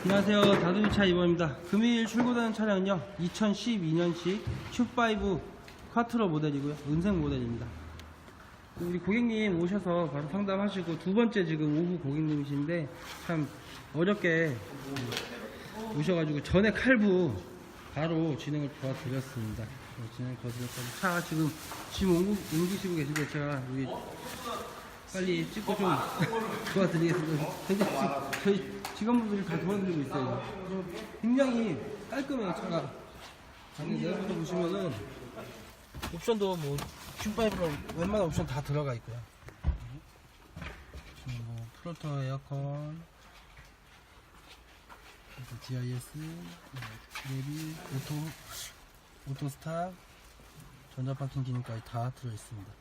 안녕하세요. 다두차 이번입니다. 금일 출고되는 차량은요. 2012년식 Q5 쿼트로 모델이고요. 은색 모델입니다. 우리 고객님 오셔서 바로 상담하시고 두 번째 지금 오후 고객님이신데 참 어렵게 오셔가지고 전에 칼부 바로 진행을 도와드렸습니다. 네, 진행 도와드렸고 차 지금 옮기, 옮기시고 계신데 제가 여기 빨리 찍고 좀 도와드리겠습니다. 근데 지- 저희 직원분들이 다 도와드리고 있어요. 굉장히 깔끔해요, 차가. 아니, 내부터 보시면은 옵션도 뭐 Q5로 웬만한 옵션 다 들어가 있고요. 지금 뭐 프로터 에어컨, 그래서 GIS, 레비, 오토, 오토 스탑, 전자 파킹 기능까지 다 들어 있습니다.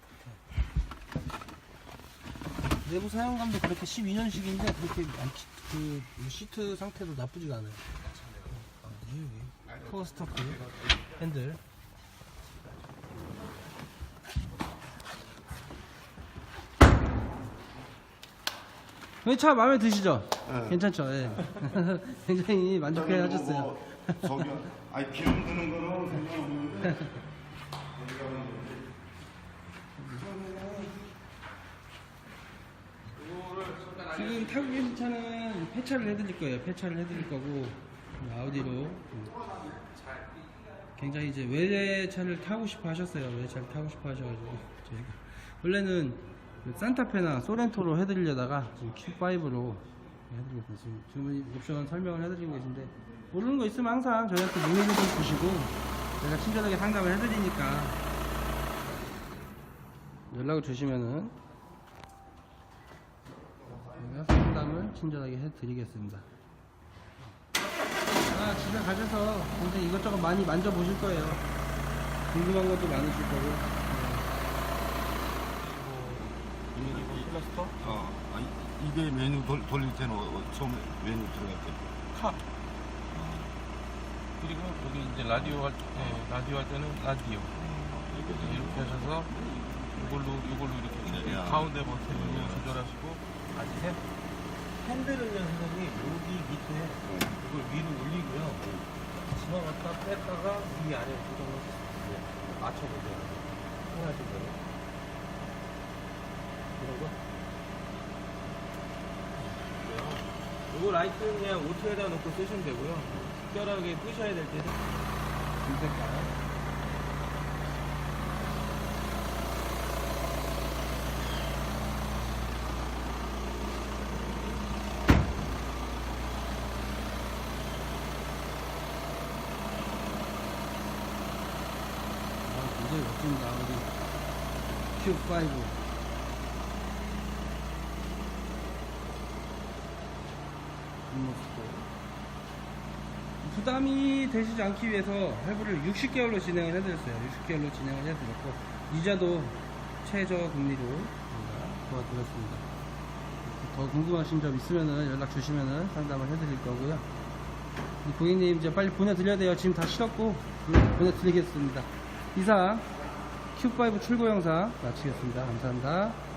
내부 사용감도 그렇게 12년식인데 그렇게 많지, 그 시트 상태도 나쁘지가 않아요. 아, 여기 코어 스토크 핸들. 이차 마음에 드시죠? 네. 괜찮죠? 예. 굉장히 만족해 하셨어요. 뭐, 저기 아니 기름 드는 거는 상관없는데 지금 타고 계신 차는 폐차를 해드릴 거예요. 폐차를 해드릴 거고 아우디로 굉장히 이제 외제차를 타고 싶어 하셨어요. 외제차를 타고 싶어 하셔가지고 저희가 원래는 그 산타페나 소렌토로 해드리려다가 지금 Q5로 해드리겠습니다. 지금, 이 옵션 설명을 해드리고 계신데 모르는 거 있으면 항상 저희한테 문의를 좀 주시고 저희가 친절하게 상담을 해드리니까 연락을 주시면은 저희가 상담을 친절하게 해드리겠습니다. 아, 집에 가셔서 굉장히 이것저것 많이 만져보실 거예요. 궁금한 것도 많으실 거고. 클러스터 어 아니, 이게 메뉴 돌, 돌릴 때는 어, 어, 처음 메뉴 들어갈 때탑 그리고 여기 이제 라디오 할, 때 라디오 할 때는 라디오 이렇게 이렇게 하셔서 이걸로 이걸로 이렇게 네, 야. 가운데 버튼으로 조절하시고 아시세 요? 핸들은요 선생님 여기 밑에 이걸 위로 올리고요 집어갔다 뺐다가 위 아래 조정을 맞춰보세요 하나씩은 이런 거 이거 라이트 그냥 오토에다 놓고 쓰시면 되고요. 특별하게 끄셔야 될 때는 금색깔. 굉장히 멋집니다. 우리 Q5. 뒷모습도. 부담이 되시지 않기 위해서 할부를 60개월로 진행을 해드렸어요. 60개월로 진행을 해드렸고, 이자도 최저 금리로 도와드렸습니다. 더 궁금하신 점 있으면은 연락 주시면은 상담을 해드릴 거고요. 이 고객님 이제 빨리 보내드려야 돼요. 지금 다 실었고 음, 보내드리겠습니다. 이상 Q5 출고 영상 마치겠습니다. 감사합니다.